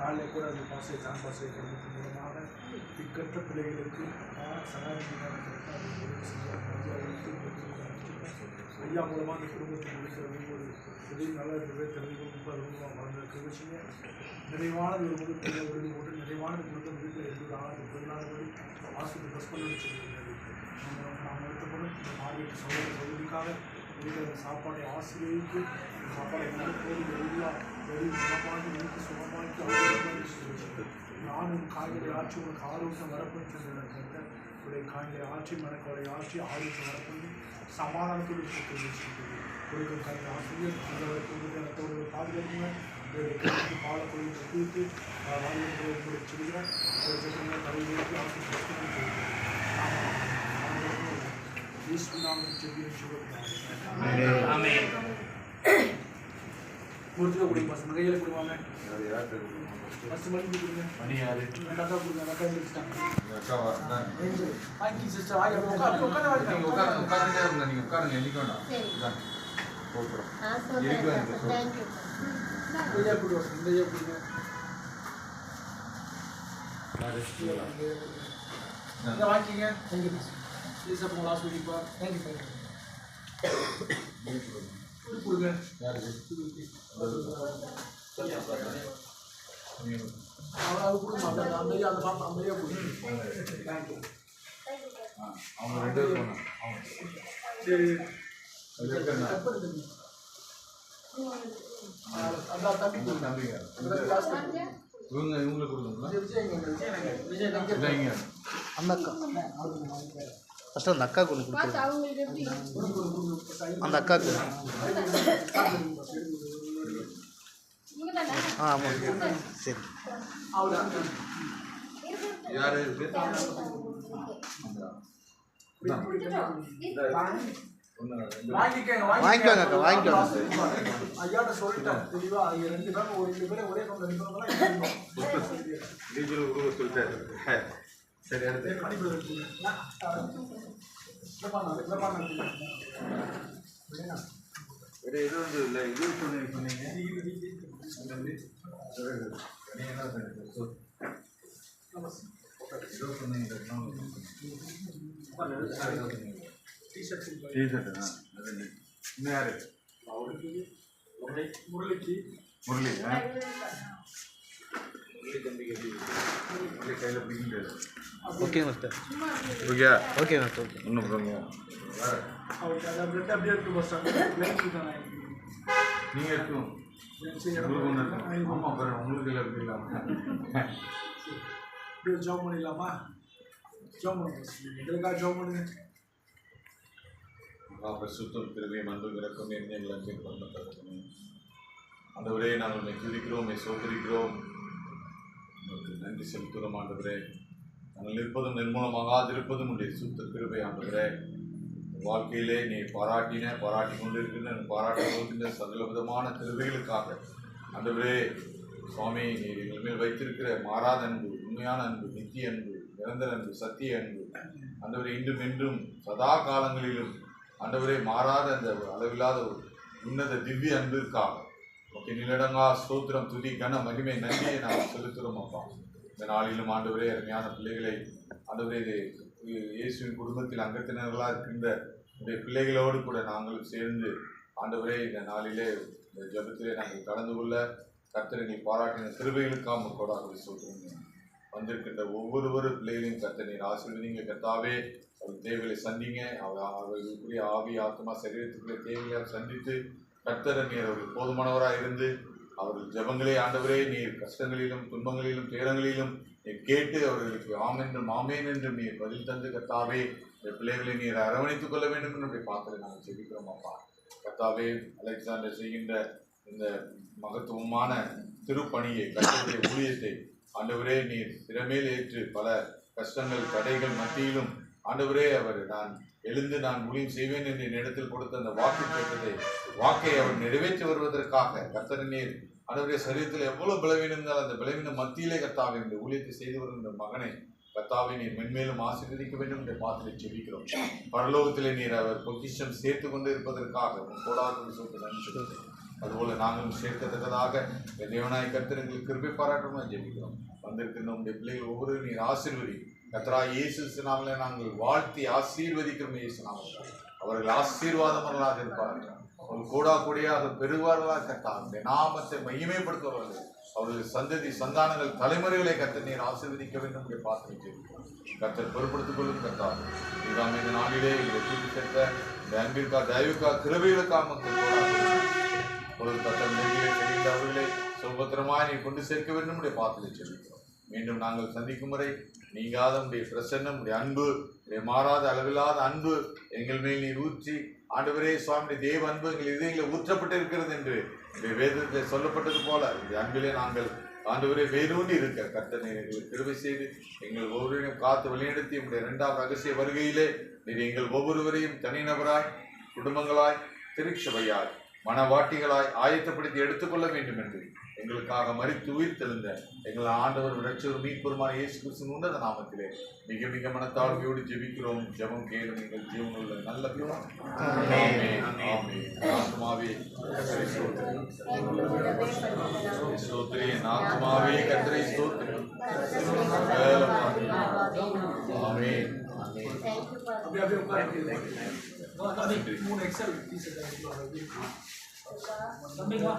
நாளை கூட அந்த பாசை ஜான் பாசை குடும்பத்தின் மூலமாக திக்கற்ற பிள்ளைகளுக்கு சகாரமாக ஐயா மூலமாக அந்த குடும்பத்தை முடிக்கிற ஒரு பெரிய நல்ல தெரிஞ்சு ரொம்ப ரொம்ப வளர்ந்த விஷயம் நிறைவான ஒரு குடும்பத்தில் பிள்ளை போட்டு நிறைவான குடும்பம் வீட்டில் இருந்தது ஆறு பதினாறு ஆஸ்பத்திரி பஸ் பண்ண வச்சிருக்கிறது நம்ம நாம் வருத்தப்படும் இந்த மாநில சகோதர சகோதரிக்காக இருக்கிற சாப்பாடை ஆசிரியருக்கு சாப்பாடை நல்ல போது எல்லா வெளி சுகமாக்கி நினைத்து சுகமாக்கி நானும் காய்கறி ஆட்சி உனக்கு ஆரோக்கியம் வரப்பட்டு உடைய காய்கறி ஆட்சி மனக்கோடை ஆட்சி ஆரோக்கியம் வரப்பட்டு சமாதானத்தோடு கொடுக்கிறது கொடுக்கும் காய்கறி ஆசிரியர் அந்த குடும்பத்தோடு பாதுகாப்புங்க பால கோயில் தீர்த்து வாழ்க்கை சொல்கிறேன் தலைவருக்கு ஆசிரியர் இயேசு நாமத்தில் ஜீவன் ஆமென் முடிச்சுக்க கொடுங்க பசங்க கையில் கொடுவாங்க ஃபஸ்ட்டு மணி கொடுங்க கக்கா கொடுங்க கக்கா எழுதிட்டாங்க வாங்கி சிஸ்டர் வாங்கி உட்காந்து உட்காந்து வாங்கி இந்த ஐயா கொடுங்க இந்த ஐயா கொடுங்க இதை வாங்கிக்கிங்க தேங்க்யூ ப்ளீஸ் அப்போ லாஸ்ட் வீக் இது கொடுங்க அவன் அது கொடுங்க அந்த பாப்பா அவங்க ரெண்டு பேரும் போனாங்க சரி கிளாஸ் கொடுங்க இவங்க இவங்களுக்கு விஜய் விஜய் விஜய் எங்க ஃபஸ்ட்டு அந்த அக்கா கொண்டு கொடுத்துருங்க அவங்களுக்கு எப்படி? கொடுங்க கொடுங்க கொடுங்க சைடு அந்த அக்காவுக்கு ஆ ஆமாம் சரி. ஒன்று வாங்கிக்கோங்க அக்கா, வாங்கிக்கோங்க. சரி அடுத்து. வேற எதுவும் வந்து இல்லை? இது சொன்னீங்க. டிஷர்ட். இன்னும் யாரு? முரளிக்கு. Murali okay master okay okay master okay ஒன்றும் ப்ராப்ளம் அப்படியே இருக்கு நீங்கள் இருக்கும் உங்களுக்கு ஒன்று இருக்கும் ஆமாம் பாரு உங்களுக்கு இல்லை இருக்குங்களா இப்படி ஜாப் பண்ணிடலாமா ஜாப் பண்ணுங்க எங்களுக்காக ஜாப் பண்ணுங்க சுத்தம் திருவியை அன்பு விறக்கம் என்ன எல்லாத்தையும் பண்ண நாங்கள் உண்மை துதிக்கிறோம் உண்மை சோதரிக்கிறோம் உங்களுக்கு நன்றி செலுத்துகிறோம் ஆண்டவரே. நாங்கள் நிற்பதும் நிர்மூலமாகாதிருப்பதும் உடைய சுத்த கிருபை ஆண்டவரே. வாழ்க்கையிலே நீ பாராட்டின பாராட்டி கொண்டிருக்கின்ற பாராட்டி கொண்டிருக்கின்ற சகல விதமான கிருபைகளுக்காக. ஆண்டவரே சுவாமி நீ எங்கள் மேல் வைத்திருக்கிற மாறாத அன்பு உண்மையான அன்பு நித்திய அன்பு நிரந்தர அன்பு சத்திய அன்பு. ஆண்டவரே இன்றும் என்றும் சதா காலங்களிலும் ஆண்டவரே மாறாத அந்த ஒரு அளவில்லாத ஒரு உன்னத திவ்ய அன்பிற்காக ஓகே நிலடங்கா சூத்திரம் துதி கன மகிமை நன்றியை நாம் செலுத்துகிறோம் அப்பா. இந்த நாளிலும் ஆண்டவரே அருமையான பிள்ளைகளை ஆண்டவரே இது இயேசுவின் குடும்பத்தில் அங்கத்தினர்களாக இருக்கின்ற இந்த பிள்ளைகளோடு கூட நாங்களும் சேர்ந்து ஆண்டவரே இந்த நாளிலே இந்த ஜபத்திலே நாங்கள் கலந்து கொள்ள கர்த்தரை நீ பாராட்டின திருவைகளுக்காக கொடாக சொல்கிறோம் வந்திருக்கின்ற ஒவ்வொருவரு பிள்ளைகளையும் கர்த்தனை ஆசீர்வதிங்க. கர்த்தாவே அவர் தேவைகளை சந்திங்க. அவர் அவர்களுக்குரிய ஆவி ஆத்மா சரீரத்துக்குரிய தேவையாக சந்தித்து கர்த்தர் நீர் அவர்கள் போதுமானவராக இருந்து அவர்கள் ஜெபங்களே ஆண்டவரே நீர் கஷ்டங்களிலும் துன்பங்களிலும் துயரங்களிலும் நீர் கேட்டு அவர்களுக்கு ஆமென்றும் ஆமேன் என்றும் நீர் பதில் தந்து கத்தாவே இந்த பிள்ளைகளை நீர் அரவணைத்துக் கொள்ள வேண்டும் என்று பார்த்து நாங்கள் ஜெபிக்கிறோம் அப்பா. கத்தாவே அலெக்சாண்டர் செய்கின்ற இந்த மகத்துவமான திருப்பணியை கர்த்தருடைய ஊழியத்தை ஆண்டவரே நீர் திறமையில் ஏற்று பல கஷ்டங்கள் தடைகள் மத்தியிலும் ஆண்டவரே அவர் நான் எழுந்து நான் முடிவு செய்வேன் என்று என்னிடத்தில் கொடுத்த அந்த வாக்கு கேட்டதை வாக்கை அவர் நிறைவேற்றி வருவதற்காக கர்த்தர் நீர் சரீரத்தில் எவ்வளவு பலவீனம் இருந்தால் அந்த பலவீனம் மத்தியிலே கத்தாவை இந்த ஊழியத்தை செய்து வருகின்ற மகனை கர்த்தாவை நீர் மென்மேலும் ஆசீர்வதிக்க வேண்டும் என்று பாத்திரை ஜெபிக்கிறோம் பரலோகத்திலே நீர் அவர் பொக்கிஷம் சேர்த்து கொண்டு இருப்பதற்காக உன் கோடாக சொல்லிட்டு நன்றி அதுபோல நாங்களும் சேர்க்கத்தக்கதாக என் தேவனாய் எங்களுக்கு கிருபை பாராட்டணும் ஜெபிக்கிறோம். வந்திருக்கிற உங்களுடைய பிள்ளைகள் ஒவ்வொரு நீர் ஆசீர்வதி கத்ரா இயேசு நாமல நாங்கள் வாழ்த்தி ஆசீர்வதிக்கிறோம் இயேசு நாமத்தில். அவர்கள் ஆசீர்வாதமர்களாக இருப்பார்கள். அவர்கள் கூடா கூடியாக பெறுவார்களாக கட்டார் நாமத்தை மையமைப்படுத்துவார்கள் அவர்கள் சந்ததி சந்தானங்கள் தலைமுறைகளை கத்த நீர் ஆசீர்வதிக்க வேண்டும் என்று பார்த்து கத்தர் பொருட்படுத்திக் கொள்ளும் கத்தார் இதுதான் இந்த நாளிலே எங்களை தூக்கி சேர்த்த இந்த அன்பிற்கா தயவுக்கா கிருபைகளுக்கா மக்கள் கத்தர் நெருங்கிய தெரிந்த அவர்களை சுபத்திரமாய் நீ கொண்டு சேர்க்க வேண்டும் என்று பார்த்து வச்சிருக்கிறோம் மீண்டும் நாங்கள் சந்திக்கும் முறை நீங்காத உடைய பிரசன்னம் உடைய அன்பு உடைய மாறாத அளவில்லாத அன்பு எங்கள் மேல் நீர் ஊற்றி ஆண்டவரே சுவாமி தேவ அன்பு எங்கள் இதயங்களை ஊற்றப்பட்டு இருக்கிறது என்று இந்த வேதத்தில் சொல்லப்பட்டது போல இந்த அன்பிலே நாங்கள் ஆண்டவரே வேரூண்டி இருக்க கர்த்தனை எங்களுக்கு கிருபை செய்து எங்கள் ஒவ்வொருவரையும் காத்து வழிநடத்தி உடைய இரண்டாவது ரகசிய வருகையிலே நீர் எங்கள் ஒவ்வொருவரையும் தனிநபராய் குடும்பங்களாய் திருச்சபையாய் மனவாட்டிகளாய் ஆயத்தப்படுத்தி எடுத்துக்கொள்ள வேண்டும் என்று எங்களுக்காக மறித்து உயிர் தெழுந்த எங்கள் ஆண்டவர் இரட்சகர் மீட்பெருமான இயேசு கிறிஸ்துவின் உன்னத நாமத்திலே மிக மிக மனத்தாழ்மையோடு ஜெபிக்கிறோம் ஜெபம் கேளும் எங்கள் ஜீவனுள்ள நல்ல பிதா. ஆமென். ஆமென். ஆத்மாவே. என் ஆத்மாவே. வேலை பாரு. ஆமென். அப்படியே அப்படியே உட்கார்ந்து தம்பி மூணு எக்ஸல் பீஸ் தம்பிங்களா